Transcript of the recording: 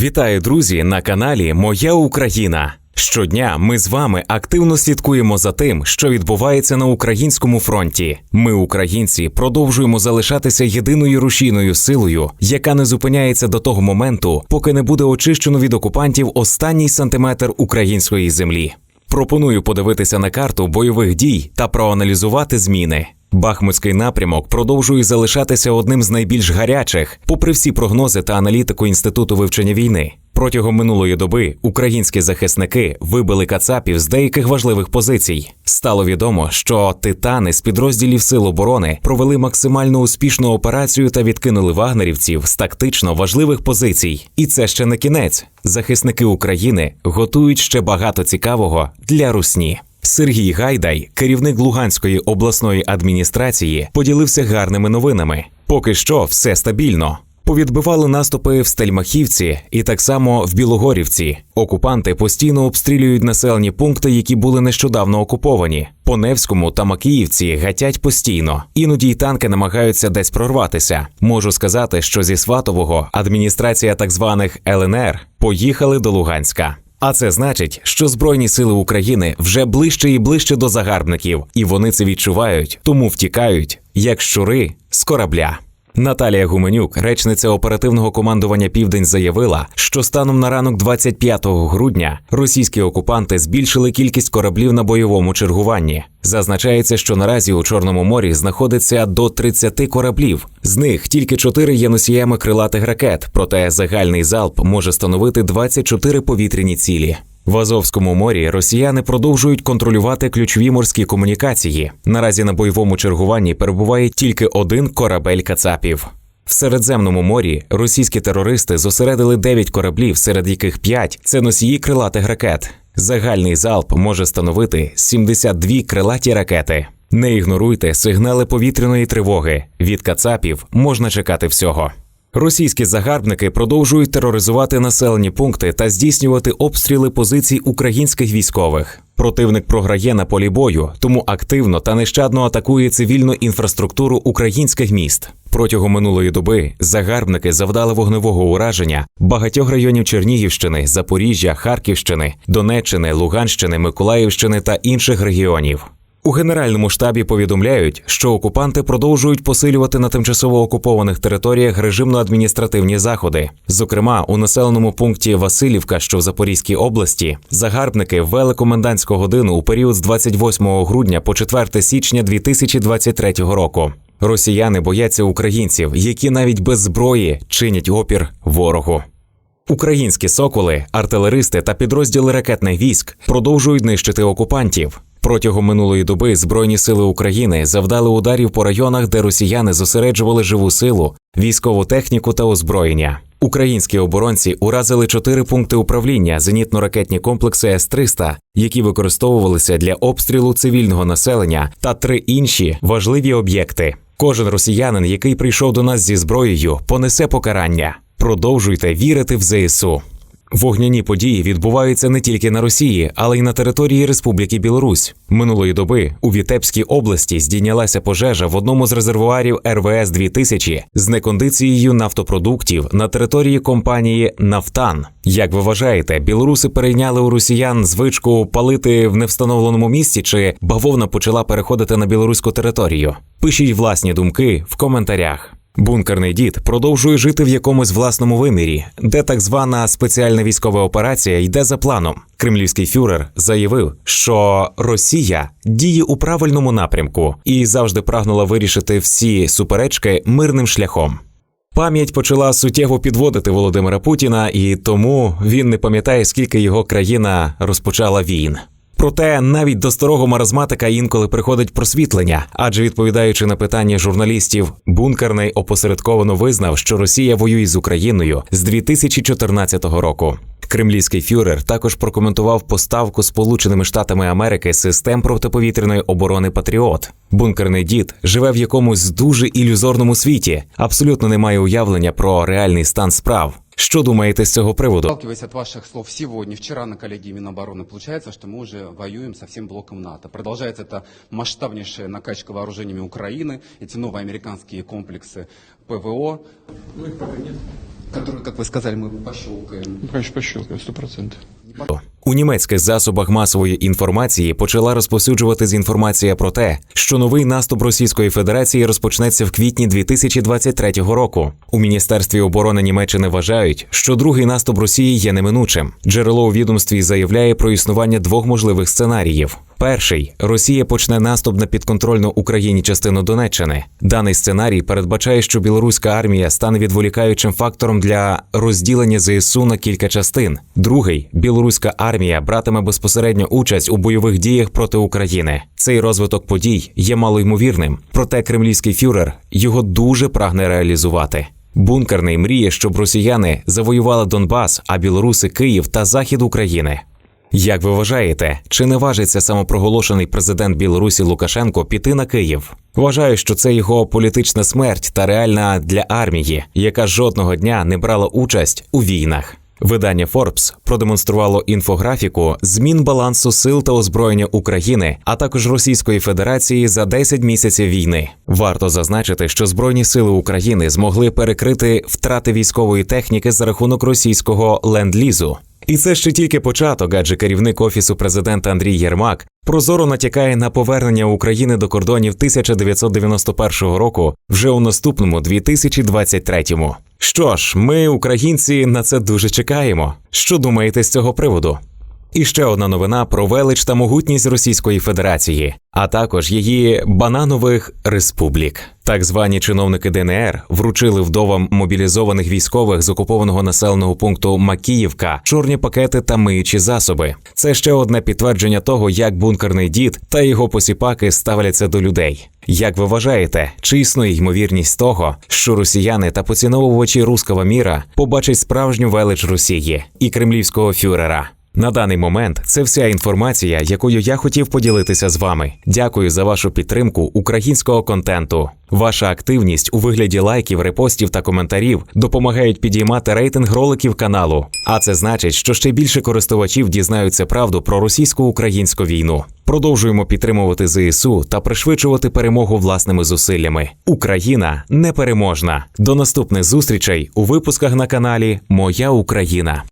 Вітаю, друзі, на каналі Моя Україна. Щодня ми з вами активно слідкуємо за тим, що відбувається на українському фронті. Ми, українці, продовжуємо залишатися єдиною рушійною силою, яка не зупиняється до того моменту, поки не буде очищено від окупантів останній сантиметр української землі. Пропоную подивитися на карту бойових дій та проаналізувати зміни. Бахмутський напрямок продовжує залишатися одним з найбільш гарячих, попри всі прогнози та аналітику інституту вивчення війни. Протягом минулої доби українські захисники вибили кацапів з деяких важливих позицій. Стало відомо, що титани з підрозділів Сил оборони провели максимально успішну операцію та відкинули вагнерівців з тактично важливих позицій. І це ще не кінець. Захисники України готують ще багато цікавого для русні. Сергій Гайдай, керівник Луганської обласної адміністрації, поділився гарними новинами. Поки що все стабільно. Повідбивали наступи в Стельмахівці і так само в Білогорівці. Окупанти постійно обстрілюють населені пункти, які були нещодавно окуповані. По Невському та Макіївці гатять постійно. Іноді й танки намагаються десь прорватися. Можу сказати, що зі Сватового адміністрація так званих ЛНР поїхали до Луганська. А це значить, що Збройні сили України вже ближче і ближче до загарбників, і вони це відчувають, тому втікають, як щури з корабля. Наталія Гуменюк, речниця оперативного командування Південь, заявила, що станом на ранок 25 грудня російські окупанти збільшили кількість кораблів на бойовому чергуванні. Зазначається, що наразі у Чорному морі знаходиться до 30 кораблів. З них тільки 4 є носіями крилатих ракет, проте загальний залп може становити 24 повітряні цілі. В Азовському морі росіяни продовжують контролювати ключові морські комунікації. Наразі на бойовому чергуванні перебуває тільки один корабель Кацапів. В Середземному морі російські терористи зосередили 9 кораблів, серед яких 5 – це носії крилатих ракет. Загальний залп може становити 72 крилаті ракети. Не ігноруйте сигнали повітряної тривоги. Від Кацапів можна чекати всього. Російські загарбники продовжують тероризувати населені пункти та здійснювати обстріли позицій українських військових. Противник програє на полі бою, тому активно та нещадно атакує цивільну інфраструктуру українських міст. Протягом минулої доби загарбники завдали вогневого ураження багатьох районів Чернігівщини, Запоріжжя, Харківщини, Донеччини, Луганщини, Миколаївщини та інших регіонів. У генеральному штабі повідомляють, що окупанти продовжують посилювати на тимчасово окупованих територіях режимно-адміністративні заходи. Зокрема, у населеному пункті Васильівка, що в Запорізькій області, загарбники ввели комендантську годину у період з 28 грудня по 4 січня 2023 року. Росіяни бояться українців, які навіть без зброї чинять опір ворогу. Українські соколи, артилеристи та підрозділи ракетних військ продовжують нищити окупантів. Протягом минулої доби Збройні сили України завдали ударів по районах, де росіяни зосереджували живу силу, військову техніку та озброєння. Українські оборонці уразили чотири пункти управління зенітно-ракетні комплекси С-300, які використовувалися для обстрілу цивільного населення, та три інші важливі об'єкти. Кожен росіянин, який прийшов до нас зі зброєю, понесе покарання. Продовжуйте вірити в ЗСУ. Вогняні події відбуваються не тільки на Росії, але й на території Республіки Білорусь. Минулої доби у Вітебській області здійнялася пожежа в одному з резервуарів РВС 2000 з некондицією нафтопродуктів на території компанії Нафтан. Як ви вважаєте, білоруси перейняли у росіян звичку палити в невстановленому місці, чи бавовна почала переходити на білоруську територію? Пишіть власні думки в коментарях. Бункерний дід продовжує жити в якомусь власному вимірі, де так звана спеціальна військова операція йде за планом. Кремлівський фюрер заявив, що Росія діє у правильному напрямку і завжди прагнула вирішити всі суперечки мирним шляхом. Пам'ять почала суттєво підводити Володимира Путіна, і тому він не пам'ятає, скільки його країна розпочала війн. Проте навіть до старого маразматика інколи приходить просвітлення, адже відповідаючи на питання журналістів, бункерний опосередковано визнав, що Росія воює з Україною з 2014 року. Кремлівський фюрер також прокоментував поставку Сполученими Штатами Америки систем протиповітряної оборони Патріот. Бункерний дід живе в якомусь дуже ілюзорному світі, абсолютно не має уявлення про реальний стан справ. Що думаєте з цього приводу? Сталкиваясь от ваших слов сегодня, вчера на коллегии Минобороны, получается, что мы уже воюем со всем блоком НАТО. Продолжается эта масштабнейшая накачка вооружениями Украины, эти новые американские комплексы ПВО, Ну, их пока нет. которые, как вы сказали, мы пощелкаем. Ну, конечно, пощелкаем, сто процентов. У німецьких засобах масової інформації почала розповсюджуватись інформація про те, що новий наступ Російської Федерації розпочнеться в квітні 2023 року. У міністерстві оборони Німеччини вважають, що другий наступ Росії є неминучим. Джерело у відомстві заявляє про існування двох можливих сценаріїв. Перший Росія почне наступ на підконтрольну Україні частину Донеччини. Даний сценарій передбачає, що білоруська армія стане відволікаючим фактором для розділення ЗСУ на кілька частин. Другий білоруська армія братиме безпосередню участь у бойових діях проти України. Цей розвиток подій є малоймовірним, проте кремлівський фюрер його дуже прагне реалізувати. Бункерний мріє, щоб росіяни завоювали Донбас, а білоруси Київ та захід України. Як ви вважаєте, чи не важиться самопроголошений президент Білорусі Лукашенко піти на Київ? Вважаю, що це його політична смерть та реальна для армії, яка жодного дня не брала участь у війнах. Видання Forbes продемонструвало інфографіку змін балансу сил та озброєння України, а також Російської Федерації за 10 місяців війни. Варто зазначити, що Збройні сили України змогли перекрити втрати військової техніки за рахунок російського ленд-лізу. І це ще тільки початок, адже керівник офісу президента Андрій Єрмак прозоро натякає на повернення України до кордонів 1991 року вже у наступному 2023-му. Що ж, ми, українці, на це дуже чекаємо. Що думаєте з цього приводу? І ще одна новина про велич та могутність Російської Федерації, а також її бананових республік. Так звані чиновники ДНР вручили вдовам мобілізованих військових з окупованого населеного пункту Макіївка чорні пакети та миючі засоби. Це ще одне підтвердження того, як бункерний дід та його посіпаки ставляться до людей. Як ви вважаєте, чи існує ймовірність того, що росіяни та поціновувачі руского міра побачать справжню велич Росії і кремлівського фюрера? На даний момент це вся інформація, якою я хотів поділитися з вами. Дякую за вашу підтримку українського контенту. Ваша активність у вигляді лайків, репостів та коментарів допомагають підіймати рейтинг роликів каналу. А це значить, що ще більше користувачів дізнаються правду про російсько-українську війну. Продовжуємо підтримувати ЗСУ та пришвидшувати перемогу власними зусиллями. Україна непереможна. До наступних зустрічей у випусках на каналі Моя Україна.